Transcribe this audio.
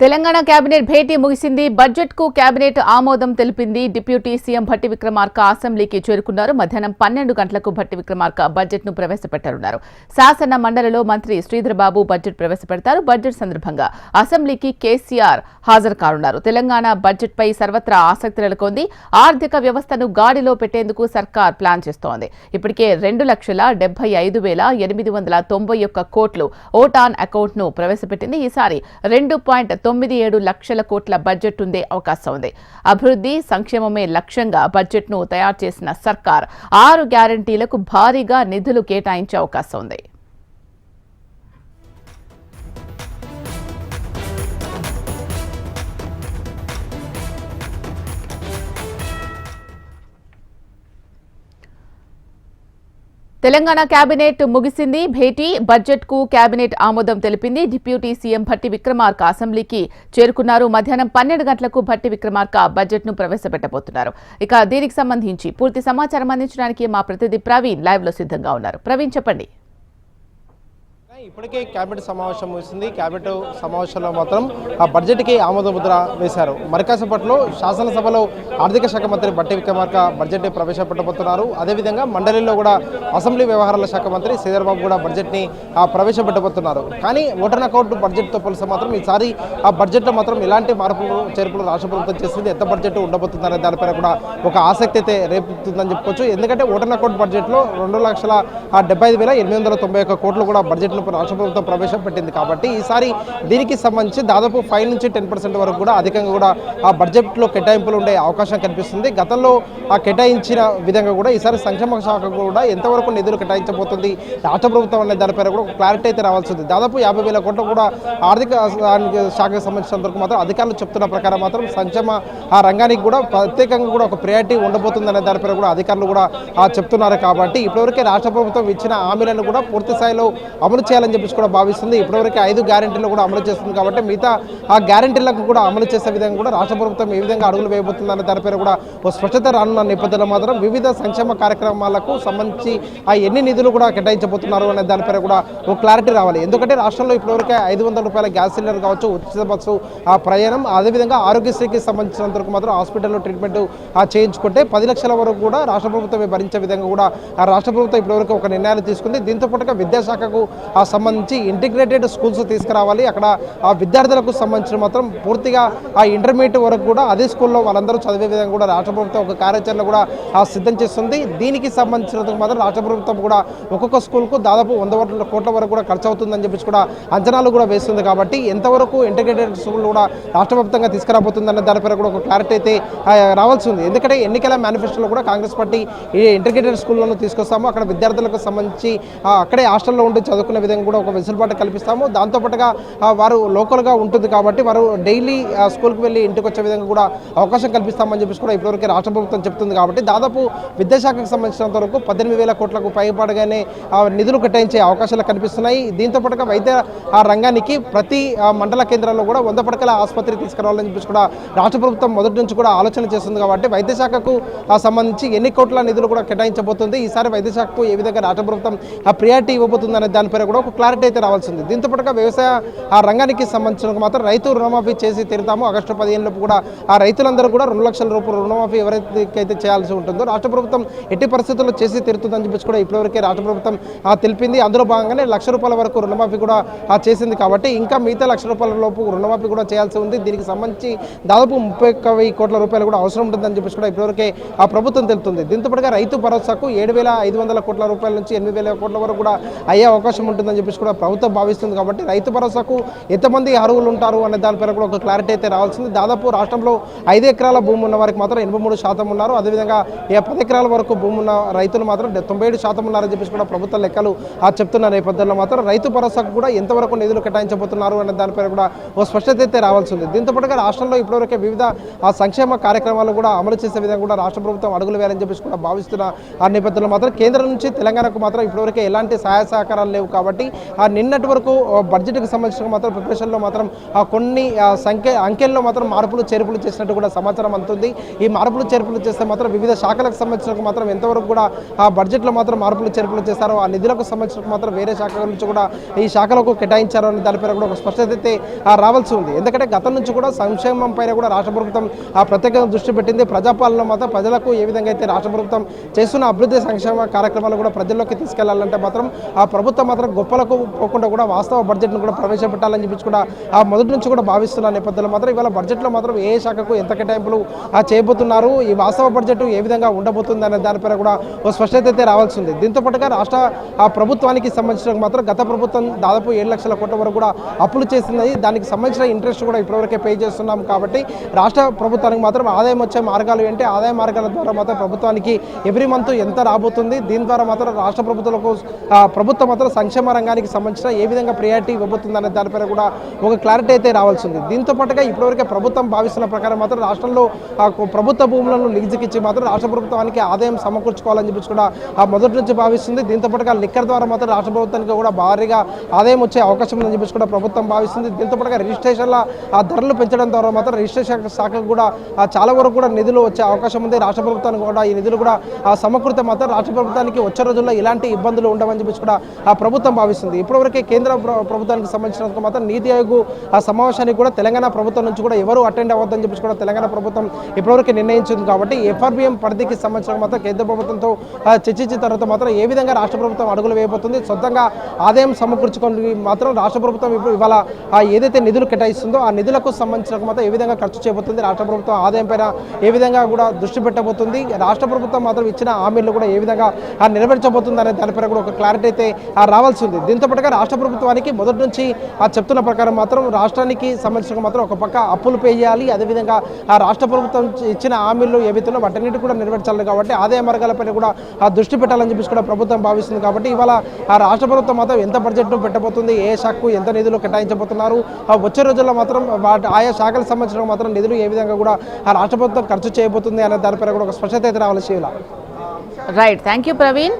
Telangana cabinet భేటీ ముగిసింది. బడ్జెట్కు cabinet ఆమోదం తెలిపింది. డిప్యూటీ సీఎం భట్టి విక్రమార్క అసెంబ్లీకి చేరుకున్నారు. మధ్యాహ్నం పన్నెండు గంటలకు భట్టి విక్రమార్క బడ్జెట్ను ప్రవేశపెట్టనున్నారు. శాసన మండలిలో మంత్రి శ్రీధర్బాబు బడ్జెట్ ప్రవేశపెడతారు. బడ్జెట్ సందర్భంగా అసెంబ్లీకి కేసీఆర్ హాజరు కానున్నారు. తెలంగాణ బడ్జెట్ పై సర్వత్రా ఆసక్తి నెలకొంది. ఆర్థిక వ్యవస్థను గాడిలో పెట్టేందుకు సర్కార్ ప్లాన్ చేస్తోంది. ఇప్పటికే రెండు లక్షల డెబ్బై ఐదు వేల ఎనిమిది వందల తొంభై ఒక్క కోట్లు ఓటాన్ అకౌంట్ను ప్రవేశపెట్టింది. ఈసారి రెండు పాయింట్ తొమ్మిది ఏడు లక్షల కోట్ల బడ్జెట్ ఉండే అవకాశం ఉంది. అభివృద్ధి సంక్షేమమే లక్ష్యంగా బడ్జెట్ను తయారు చేసిన సర్కార్ ఆరు గ్యారంటీలకు భారీగా నిధులు కేటాయించే అవకాశం ఉంది. తెలంగాణ కేబినెట్ ముగిసింది. భేటీ బడ్జెట్కు కేబినెట్ ఆమోదం తెలిపింది. డిప్యూటీ సీఎం భట్టి విక్రమార్క అసెంబ్లీకి చేరుకున్నారు. మధ్యాహ్నం పన్నెండు గంటలకు భట్టి విక్రమార్క బడ్జెట్ను ప్రవేశపెట్టబోతున్నారు. ఇక దీనికి సంబంధించి పూర్తి సమాచారం అందించడానికి మా ప్రతినిధి ప్రవీణ్ లైవ్లో సిద్ధంగా ఉన్నారు. ప్రవీణ్ చెప్పండి. ఇప్పటికే కేబినెట్ సమావేశం ముగిసింది. కేబినెట్ సమావేశంలో మాత్రం ఆ బడ్జెట్కి ఆమోద ముద్ర వేశారు. మరికాసేపట్లో శాసనసభలో ఆర్థిక శాఖ మంత్రి బట్టి విక్రమార్క బడ్జెట్ని ప్రవేశపెట్టబోతున్నారు. అదేవిధంగా మండలిలో కూడా అసెంబ్లీ వ్యవహారాల శాఖ మంత్రి శ్రీధర్బాబు కూడా బడ్జెట్ని ఆ, ప్రవేశపెట్టబోతున్నారు. కానీ ఓటర్ అకౌంట్ బడ్జెట్తో పోలిస్తే మాత్రం ఈసారి ఆ బడ్జెట్లో మాత్రం ఎలాంటి మార్పులు చేర్పులు రాష్ట్ర ప్రభుత్వం చేసింది ఎంత బడ్జెట్ ఉండబోతుందనే దానిపైన కూడా ఒక ఆసక్తి అయితే రేపుతుందని చెప్పుకోవచ్చు. ఎందుకంటే ఓటర్ అకౌంట్ బడ్జెట్లో రెండు లక్షల డెబ్బై ఐదు వేల ఎనిమిది వందల తొంభై ఒక్క కోట్లు కూడా బడ్జెట్ను రాష్ట్ర ప్రభుత్వం ప్రవేశపెట్టింది కాబట్టి ఈసారి దీనికి సంబంధించి దాదాపు ఫైవ్ నుంచి టెన్ పర్సెంట్ వరకు కూడా అధికంగా కూడా ఆ బడ్జెట్లో కేటాయింపులు ఉండే అవకాశం కనిపిస్తుంది. గతంలో ఆ కేటాయించిన విధంగా కూడా ఈసారి సంక్షేమ శాఖ కూడా ఎంతవరకు నిధులు కేటాయించబోతుంది రాష్ట్ర ప్రభుత్వం అనే దానిపైన కూడా క్లారిటీ అయితే రావాల్సి ఉంది. దాదాపు యాభై వేల కోట్లు కూడా ఆర్థిక శాఖకు సంబంధించినంత వరకు మాత్రం అధికారులు చెప్తున్న ప్రకారం మాత్రం సంక్షేమ ఆ రంగానికి కూడా ప్రత్యేకంగా కూడా ఒక ప్రయారిటీ ఉండబోతుందనే దానిపైన కూడా అధికారులు కూడా ఆ చెప్తున్నారు కాబట్టి ఇప్పటివరకే రాష్ట్ర ప్రభుత్వం ఇచ్చిన హామీలను కూడా పూర్తి స్థాయిలో అమలు చేయాలని చెప్పేసి కూడా భావిస్తుంది. ఇప్పటివరకు ఐదు గ్యారెంటీలు కూడా అమలు చేస్తుంది కాబట్టి మిగతా ఆ గ్యారెంటీలకు కూడా అమలు చేసే విధంగా కూడా రాష్ట్ర ప్రభుత్వం ఏ విధంగా అడుగులు వేయబోతుందనే దానిపైన కూడా ఒక స్పష్టత రానున్న నేపథ్యంలో మాత్రం వివిధ సంక్షేమ కార్యక్రమాలకు సంబంధించి ఆ ఎన్ని నిధులు కూడా కేటాయించబోతున్నారు అనే దానిపైన కూడా ఒక క్లారిటీ రావాలి. ఎందుకంటే రాష్ట్రంలో ఇప్పటివరకే ఐదు వందల రూపాయల గ్యాస్ సిలిండర్ కావచ్చు ఉచిత బస్సు ఆ ప్రయాణం అదేవిధంగా ఆరోగ్యశ్రీకి సంబంధించినంత వరకు మాత్రం హాస్పిటల్లో ట్రీట్మెంట్ చేయించుకుంటే పది లక్షల వరకు కూడా రాష్ట్ర ప్రభుత్వమే భరించే విధంగా కూడా ఆ రాష్ట్ర ప్రభుత్వం ఇప్పటివరకు ఒక నిర్ణయాలు తీసుకుంది. దీంతో పాటుగా విద్యాశాఖకు ఆ సంబంధించి ఇంటిగ్రేటెడ్ స్కూల్స్ తీసుకురావాలి. అక్కడ ఆ విద్యార్థులకు సంబంధించిన మాత్రం పూర్తిగా ఆ ఇంటర్మీడియట్ వరకు కూడా అదే స్కూల్లో వాళ్ళందరూ చదివే విధంగా కూడా రాష్ట్ర ప్రభుత్వం ఒక కార్యాచరణ కూడా సిద్ధం చేస్తుంది. దీనికి సంబంధించినందుకు మాత్రం రాష్ట్ర ప్రభుత్వం కూడా ఒక్కొక్క స్కూల్కు దాదాపు వంద కోట్ల కోట్ల వరకు కూడా ఖర్చు అవుతుందని చెప్పేసి కూడా అంచనాలు కూడా వేస్తుంది కాబట్టి ఎంతవరకు ఇంటిగ్రేటెడ్ స్కూల్ కూడా రాష్ట్ర వ్యాప్తంగా తీసుకురాబోతుందన్న దానిపై కూడా ఒక క్లారిటీ అయితే రావాల్సి ఉంది. ఎందుకంటే ఎన్నికల మేనిఫెస్టోలో కూడా కాంగ్రెస్ పార్టీ ఇంటిగ్రేటెడ్ స్కూళ్ళను తీసుకొస్తాము. అక్కడ విద్యార్థులకు సంబంధించి అక్కడే హాస్టల్లో ఉండి చదువుకునే విధంగా కూడా ఒక వెసులుబాటు కల్పిస్తాము. దాంతోపాటుగా వారు లోకల్గా ఉంటుంది కాబట్టి వారు డైలీ స్కూల్కి వెళ్ళి ఇంటికి వచ్చే విధంగా కూడా అవకాశం కల్పిస్తామని చెప్పేసి కూడా ఇప్పటివరకు రాష్ట్ర ప్రభుత్వం చెప్తుంది కాబట్టి దాదాపు విద్యాశాఖకు సంబంధించినంత వరకు పద్దెనిమిది వేల కోట్లకు పైపడగానే ఆ, నిధులు కేటాయించే అవకాశాలు కనిపిస్తున్నాయి. దీంతో పాటుగా వైద్య ఆ రంగానికి ప్రతి మండల కేంద్రాల్లో కూడా వంద పడకల ఆసుపత్రి తీసుకురావాలని చెప్పేసి కూడా రాష్ట్ర ప్రభుత్వం మొదటి నుంచి కూడా ఆలోచన చేస్తుంది కాబట్టి వైద్యశాఖకు సంబంధించి ఎన్ని కోట్ల నిధులు కూడా కేటాయించబోతుంది. ఈసారి వైద్యశాఖకు ఏ విధంగా రాష్ట్ర ప్రభుత్వం ప్రియారిటీ ఇవ్వబోతుంది అనే దానిపై కూడా ఒక క్లారిటీ అయితే రావాల్సింది. దీంతో పాటుగా వ్యవసాయ ఆ రంగానికి సంబంధించిన మాత్రం రైతు రుణమాఫీ చేసి తీరుతాము. ఆగస్టు పదిహేనులోపు కూడా ఆ రైతులందరూ కూడా రెండు లక్షల రూపాయలు రుణమాఫీ ఎవరికైతే చేయాల్సి ఉంటుందో రాష్ట్ర ప్రభుత్వం ఎట్టి పరిస్థితుల్లో చేసి తీరుతుందని చెప్పేసి కూడా ఇప్పటివరకే రాష్ట్ర ప్రభుత్వం తెలిపింది. అందులో భాగంగానే లక్ష రూపాయల వరకు రుణమాఫీ కూడా ఆ, చేసింది కాబట్టి ఇంకా మిగతా లక్ష రూపాయల లోపు రుణమాఫీ కూడా చేయాల్సి ఉంది. దీనికి సంబంధించి దాదాపు ముప్పై కోట్ల రూపాయలు కూడా అవసరం ఉంటుందని చెప్పేసి కూడా ఇప్పటివరకే ఆ ప్రభుత్వం తెలుపుతుంది. దీంతో పాటుగా రైతు భరోసాకు ఏడు వేల ఐదు వందల కోట్ల రూపాయల నుంచి ఎనిమిది వేల కోట్ల వరకు కూడా అయ్యే అవకాశం ఉంటుంది. ఉంటుందని చెప్పేసి కూడా ప్రభుత్వం భావిస్తుంది కాబట్టి రైతు భరోసాకు ఎంతమంది అర్హులు ఉంటారు అనే దానిపైన కూడా ఒక క్లారిటీ అయితే రావాల్సింది. దాదాపు రాష్ట్రంలో ఐదు ఎకరాల భూమి ఉన్న వారికి మాత్రం ఎనభై మూడు శాతం ఉన్నారు. అదేవిధంగా ఏ పది ఎకరాల వరకు భూమి ఉన్న రైతులు మాత్రం డె- తొంభై ఏడు శాతం ఉన్నారని చెప్పేసి కూడా ప్రభుత్వ లెక్కలు ఆ చెప్తున్న నేపథ్యంలో మాత్రం రైతు భరోసాకు కూడా ఎంతవరకు నిధులు కేటాయించబోతున్నారు అనే దానిపైన కూడా ఓ స్పష్టత అయితే రావాల్సి ఉంది దీంతో పాటుగా రాష్ట్రంలో ఇప్పటివరకే వివిధ సంక్షేమ కార్యక్రమాలు కూడా అమలు చేసే విధంగా కూడా రాష్ట్ర ప్రభుత్వం అడుగులు వేయాలని చెప్పేసి కూడా భావిస్తున్న ఆ నేపథ్యంలో మాత్రం కేంద్రం నుంచి తెలంగాణకు మాత్రం ఇప్పటివరకే ఎలాంటి సహాయ సహకారాలు లేవు కాబట్టి కాబట్టి ఆ నిన్నటి వరకు బడ్జెట్కి సంబంధించిన మాత్రం ప్రిపరేషన్లో మాత్రం ఆ, కొన్ని సంఖ్య అంకెల్లో మాత్రం మార్పులు చేర్పులు చేసినట్టు కూడా సమాచారం అందుతుంది. ఈ మార్పులు చేర్పులు చేస్తే మాత్రం వివిధ శాఖలకు సంబంధించిన మాత్రం ఎంతవరకు కూడా ఆ బడ్జెట్లో మాత్రం మార్పులు చేర్పులు చేస్తారో ఆ నిధులకు సంబంధించిన మాత్రం వేరే శాఖల నుంచి కూడా ఈ శాఖలకు కేటాయించారో అని దానిపైన కూడా ఒక స్పష్టత అయితే రావాల్సి ఉంది. ఎందుకంటే గతం నుంచి కూడా సంక్షేమం పైన కూడా రాష్ట్ర ప్రభుత్వం ఆ ప్రత్యేకంగా దృష్టి పెట్టింది. ప్రజాపాలన మాత్రం ప్రజలకు ఏ విధంగా అయితే రాష్ట్ర ప్రభుత్వం చేస్తున్న అభివృద్ధి సంక్షేమ కార్యక్రమాలు కూడా ప్రజల్లోకి తీసుకెళ్ళాలంటే మాత్రం ఆ ప్రభుత్వం మాత్రం గొప్పలకు పోకుండా కూడా వాస్తవ బడ్జెట్ను కూడా ప్రవేశపెట్టాలని చెప్పి కూడా ఆ మొదటి నుంచి కూడా భావిస్తున్న నేపథ్యంలో మాత్రం ఇవాళ బడ్జెట్లో మాత్రం ఏ శాఖకు ఎంత కేటాయింపులు చేయబోతున్నారు ఈ వాస్తవ బడ్జెట్ ఏ విధంగా ఉండబోతుంది అనే దానిపైన కూడా ఒక స్పష్టత అయితే రావాల్సి ఉంది. దీంతో పాటుగా రాష్ట్ర ఆ ప్రభుత్వానికి సంబంధించిన మాత్రం గత ప్రభుత్వం దాదాపు ఏడు లక్షల కోట్ల వరకు కూడా అప్పులు చేసింది. దానికి సంబంధించిన ఇంట్రెస్ట్ కూడా ఇప్పటివరకే పే చేస్తున్నాం కాబట్టి రాష్ట్ర ప్రభుత్వానికి మాత్రం ఆదాయం వచ్చే మార్గాలు ఏంటి? ఆదాయ మార్గాల ద్వారా మాత్రం ప్రభుత్వానికి ఎవ్రీ మంత్ ఎంత రాబోతుంది? దీని ద్వారా మాత్రం రాష్ట్ర ప్రభుత్వాలకు ప్రభుత్వం మాత్రం సంక్షేమ రంగానికి సంబంధించిన ఏ విధంగా ప్రియారిటీ ఇవ్వబోతుంది అనే దానిపైన కూడా ఒక క్లారిటీ అయితే రావాల్సి ఉంది దీంతో పాటుగా ఇప్పటివరకే ప్రభుత్వం భావిస్తున్న ప్రకారం మాత్రం రాష్ట్రంలో ప్రభుత్వ భూములను లీజుకిచ్చి మాత్రం రాష్ట్ర ప్రభుత్వానికి ఆదాయం సమకూర్చుకోవాలని చెప్పి కూడా ఆ మొదటి నుంచి భావిస్తుంది. దీంతో పాటుగా లిక్కర్ ద్వారా మాత్రం రాష్ట్ర ప్రభుత్వానికి కూడా భారీగా ఆదాయం వచ్చే అవకాశం ఉందని చెప్పి కూడా ప్రభుత్వం భావిస్తుంది. దీంతో పాటుగా రిజిస్ట్రేషన్ల ఆ ధరలు పెంచడం ద్వారా మాత్రం రిజిస్ట్రేషన్ శాఖకు కూడా చాలా వరకు కూడా నిధులు వచ్చే అవకాశం ఉంది. రాష్ట్ర ప్రభుత్వానికి కూడా ఈ నిధులు కూడా ఆ మాత్రం రాష్ట్ర ప్రభుత్వానికి వచ్చే రోజుల్లో ఇలాంటి ఇబ్బందులు ఉండవని చెప్పి కూడా ఆ ప్రభుత్వం భావిస్తుంది. ఇప్పటివరకే కేంద్ర ప్రభుత్వానికి సంబంధించినందుకు మాత్రం నీతి ఆయోగ్ ఆ సమావేశానికి కూడా తెలంగాణ ప్రభుత్వం నుంచి కూడా ఎవరు అటెండ్ అవ్వద్దని చెప్పి కూడా తెలంగాణ ప్రభుత్వం ఇప్పటివరకు నిర్ణయించింది కాబట్టి ఎఫ్ఆర్బిఎం పరిధికి సంబంధించిన మాత్రం కేంద్ర ప్రభుత్వంతో చర్చించిన తర్వాత మాత్రం ఏ విధంగా రాష్ట్ర ప్రభుత్వం అడుగులు వేయబోతుంది సొంతంగా ఆదాయం సమకూర్చుకొని మాత్రం రాష్ట్ర ప్రభుత్వం ఇప్పుడు ఇవాళ ఏదైతే నిధులు కేటాయిస్తుందో ఆ నిధులకు సంబంధించిన మాత్రం ఏ విధంగా ఖర్చు చేయబోతుంది రాష్ట్ర ప్రభుత్వం ఆదాయం పైన ఏ విధంగా కూడా దృష్టి పెట్టబోతుంది రాష్ట్ర ప్రభుత్వం మాత్రం ఇచ్చిన హామీలు కూడా ఏ విధంగా నెరవేర్చబోతుంది అనే దానిపైన కూడా ఒక క్లారిటీ అయితే రావాల్సి ఉంది. దీంతో పాటుగా రాష్ట్ర ప్రభుత్వానికి మొదటి నుంచి ఆ చెప్తున్న ప్రకారం మాత్రం రాష్ట్రానికి సంబంధించిన మాత్రం ఒక పక్క అప్పులు పే చేయాలి. అదేవిధంగా ఆ రాష్ట్ర ప్రభుత్వం ఇచ్చిన హామీలు ఏవైతున్నాయో వాటన్నిటి కూడా నెరవేర్చాలి కాబట్టి ఆదాయ మార్గాలపైన కూడా ఆ దృష్టి పెట్టాలని చెప్పేసి కూడా ప్రభుత్వం భావిస్తుంది కాబట్టి ఇవాళ ఆ రాష్ట్ర ప్రభుత్వం మాత్రం ఎంత బడ్జెట్ను పెట్టబోతుంది? ఏ శాఖకు ఎంత నిధులు కేటాయించబోతున్నారు? ఆ వచ్చే రోజుల్లో మాత్రం వాటి ఆయా శాఖలకు సంబంధించిన మాత్రం నిధులు ఏ విధంగా కూడా ఆ రాష్ట్ర ప్రభుత్వం ఖర్చు చేయబోతుంది అనే దానిపైన కూడా ఒక స్పష్టత అయితే రావాలి శివల రైట్ థ్యాంక్ యూ ప్రవీణ్